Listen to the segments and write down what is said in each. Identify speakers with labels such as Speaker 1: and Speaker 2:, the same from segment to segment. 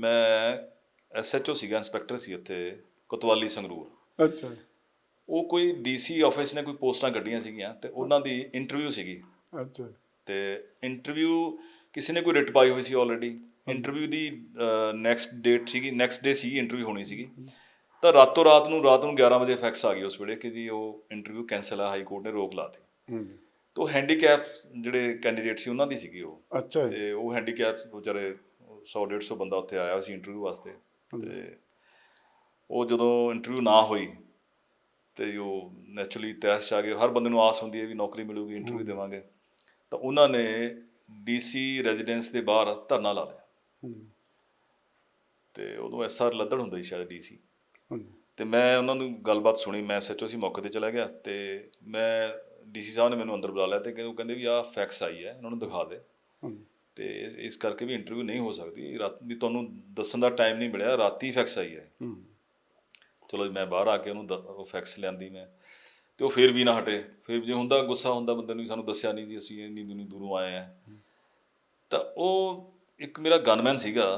Speaker 1: ਮੈਂ ਐਸਐਚਓ ਸੀਗਾ ਇੰਸਪੈਕਟਰ ਸੀ ਉੱਥੇ ਕੋਤਵਾਲੀ ਸੰਗਰੂਰ।
Speaker 2: ਅੱਛਾ।
Speaker 1: ਉਹ ਕੋਈ ਡੀਸੀ ਆਫਿਸ ਨੇ ਕੋਈ ਪੋਸਟਾਂ ਕੱਢੀਆਂ ਸੀਗੀਆਂ ਤੇ ਉਹਨਾਂ ਦੀ ਇੰਟਰਵਿਊ ਸੀਗੀ।
Speaker 2: ਅੱਛਾ।
Speaker 1: ਤੇ ਇੰਟਰਵਿਊ ਕਿਸੇ ਨੇ ਕੋਈ ਰਿਟ ਪਾਈ ਹੋਈ ਸੀ ਆਲਰੇਡੀ ਇੰਟਰਵਿਊ ਦੀ ਨੈਕਸਟ ਡੇਟ ਸੀਗੀ ਨੈਕਸਟ ਡੇ ਸੀ ਇੰਟਰਵਿਊ ਹੋਣੀ ਸੀਗੀ। ਤਾਂ ਰਾਤੋਂ ਰਾਤ ਨੂੰ ਰਾਤ ਨੂੰ 11 ਵਜੇ ਫੈਕਸ ਆ ਗਈ ਉਸ ਵੇਲੇ ਕਿ ਜੀ ਉਹ ਇੰਟਰਵਿਊ ਕੈਨਸਲ ਆ ਹਾਈ ਕੋਰਟ ਨੇ ਰੋਕ ਲਾਤੀ
Speaker 2: ਹੂੰ
Speaker 1: ਤੋ ਹੈਂਡੀਕੈਪ ਜਿਹੜੇ ਕੈਂਡੀਡੇਟ ਸੀ ਉਹਨਾਂ ਦੀ ਸੀਗੀ ਉਹ।
Speaker 2: ਅੱਛਾ
Speaker 1: ਤੇ ਉਹ ਹੈਂਡੀਕੈਪ ਵਿਚਾਰੇ 100 150 ਬੰਦਾ ਉੱਥੇ ਆਇਆ ਸੀ ਇੰਟਰਵਿਊ ਵਾਸਤੇ ਤੇ ਉਹ ਜਦੋਂ ਇੰਟਰਵਿਊ ਨਾ ਹੋਈ ਤੇ ਉਹ ਨੈਚੁਰਲੀ ਤੈਸ ਚ ਆ ਗਏ। ਹਰ ਬੰਦੇ ਨੂੰ ਆਸ ਹੁੰਦੀ ਹੈ ਵੀ ਨੌਕਰੀ ਮਿਲੂਗੀ ਇੰਟਰਵਿਊ ਦੇਵਾਂਗੇ। ਤਾਂ ਉਹਨਾਂ ਨੇ ਡੀਸੀ ਰੈਜ਼ੀਡੈਂਸ ਦੇ ਬਾਹਰ ਧਰਨਾ ਲਾ ਲਿਆ। ਤੇ ਉਦੋਂ ਐਸਆਰ ਲੱਦੜ ਹੁੰਦਾ ਸੀ ਸ਼ਾਇਦ ਡੀਸੀ ਤੇ ਮੈਂ ਉਹਨਾਂ ਨੂੰ ਗੱਲਬਾਤ ਸੁਣੀ। ਮੈਂ ਸੱਚੋ ਸੀ ਮੌਕੇ ਤੇ ਚਲਾ ਗਿਆ। ਤੇ ਮੈਂ ਡੀਸੀ ਸਾਹਿਬ ਨੇ ਮੈਨੂੰ ਅੰਦਰ ਬੁਲਾ ਲਿਆ ਤੇ ਕਹਿੰਦੇ ਵੀ ਆਹ ਫੈਕਸ ਆਈ ਹੈ ਇਹਨਾਂ ਨੂੰ ਦਿਖਾ ਦੇ। ਤੇ ਇਸ ਕਰਕੇ ਵੀ ਇੰਟਰਵਿਊ ਨਹੀਂ ਹੋ ਸਕਦੀ। ਰਾਤ ਵੀ ਤੁਹਾਨੂੰ ਦੱਸਣ ਦਾ ਟਾਈਮ ਨਹੀਂ ਮਿਲਿਆ। ਰਾਤੀ ਫੈਕਸ ਆਈ ਹੈ। ਚਲੋ ਮੈਂ ਬਾਹਰ ਆ ਕੇ ਉਹਨੂੰ ਉਹ ਫੈਕਸ ਲਿਆਂਦੀ ਮੈਂ। ਤੇ ਉਹ ਫੇਰ ਵੀ ਨਾ ਹਟੇ। ਫੇਰ ਜੇ ਹੁੰਦਾ ਗੁੱਸਾ ਹੁੰਦਾ ਬੰਦੇ ਨੂੰ ਸਾਨੂੰ ਦੱਸਿਆ ਨਹੀਂ ਜੀ ਅਸੀਂ ਇੰਨੀ ਦੂਨੀ ਦੂਰੋਂ ਆਏ ਆ ਤਾਂ ਉਹ ਇੱਕ ਮੇਰਾ ਗਨਮੈਨ ਸੀਗਾ।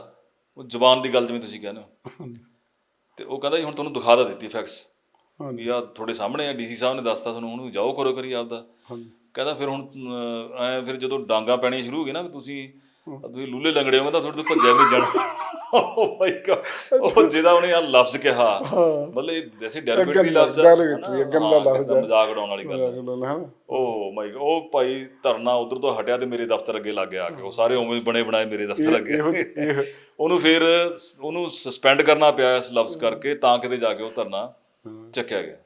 Speaker 1: ਉਹ ਜ਼ਬਾਨ ਦੀ ਗੱਲ ਜਿਵੇਂ ਤੁਸੀਂ ਕਹਿੰਦੇ ਹੋ। ਤੇ ਉਹ ਕਹਿੰਦਾ ਜੀ ਹੁਣ ਤੁਹਾਨੂੰ ਦਿਖਾ ਦਾ ਦਿੱਤੀ ਫੈਕਸ
Speaker 2: ਹਾਂਜੀ।
Speaker 1: ਵੀ ਆ ਤੁਹਾਡੇ ਸਾਹਮਣੇ ਆ ਡੀਸੀ ਸਾਹਿਬ ਨੇ ਦੱਸਤਾ ਤੁਹਾਨੂੰ ਹੁਣ ਜਾਓ ਕਰੋ ਕਰੀ ਆਪਦਾ।
Speaker 2: ਹਾਂਜੀ।
Speaker 1: ਕਹਿੰਦਾ ਫਿਰ ਹੁਣ ਐ ਫਿਰ ਜਦੋਂ ਡਾਂਗਾ ਪੈਣੀਆਂ ਸ਼ੁਰੂ ਹੋ ਨਾ ਵੀ ਤੁਸੀਂ ਤੁਸੀਂ ਲੂਲੇ ਲੰਗੜੇ ਹੋਗੇ ਤਾਂ ਤੁਹਾਡੇ ਤੋਂ ਭੱਜਿਆ ਵੀ ਜਾਣਾ। ਓ ਮਾਈ ਗॉड ਉਹ ਜਿਹਦਾ ਉਹਨੇ ਆ ਲਫ਼ਜ਼ ਕਿਹਾ ਮਤਲਬ ਇਹ ਵੈਸੇ ਡੈਰਗੇਟਰੀ ਲਫ਼ਜ਼
Speaker 2: derogatory ਆ, ਗੰਦਾ
Speaker 1: ਹਾਂ,
Speaker 2: ਲਫ਼ਜ਼ ਆ।
Speaker 1: ਮਜ਼ਾਕ ਉਡਾਉਣ ਵਾਲੀ ਗੱਲ
Speaker 2: ਹੈ
Speaker 1: ਓ ਮਾਈ ਗॉड ਉਹ ਭਾਈ ਧਰਨਾ ਉਧਰ ਤੋਂ ਹਟਿਆ ਤੇ ਮੇਰੇ ਦਫ਼ਤਰ ਅੱਗੇ ਲੱਗ ਗਿਆ ਆ ਕੇ। ਉਹ ਸਾਰੇ ਉਵੇਂ ਹੀ ਬਣੇ ਬਣਾਏ ਮੇਰੇ ਦਫ਼ਤਰ ਅੱਗੇ। ਉਹਨੂੰ ਫਿਰ ਉਹਨੂੰ ਸਸਪੈਂਡ ਕਰਨਾ ਪਿਆ ਇਸ ਲਫ਼ਜ਼ ਕਰਕੇ ਤਾਂ ਕਿਤੇ ਜਾ ਕੇ ਉਹ ਧਰਨਾ ਚੱਕਿਆ ਗਿਆ।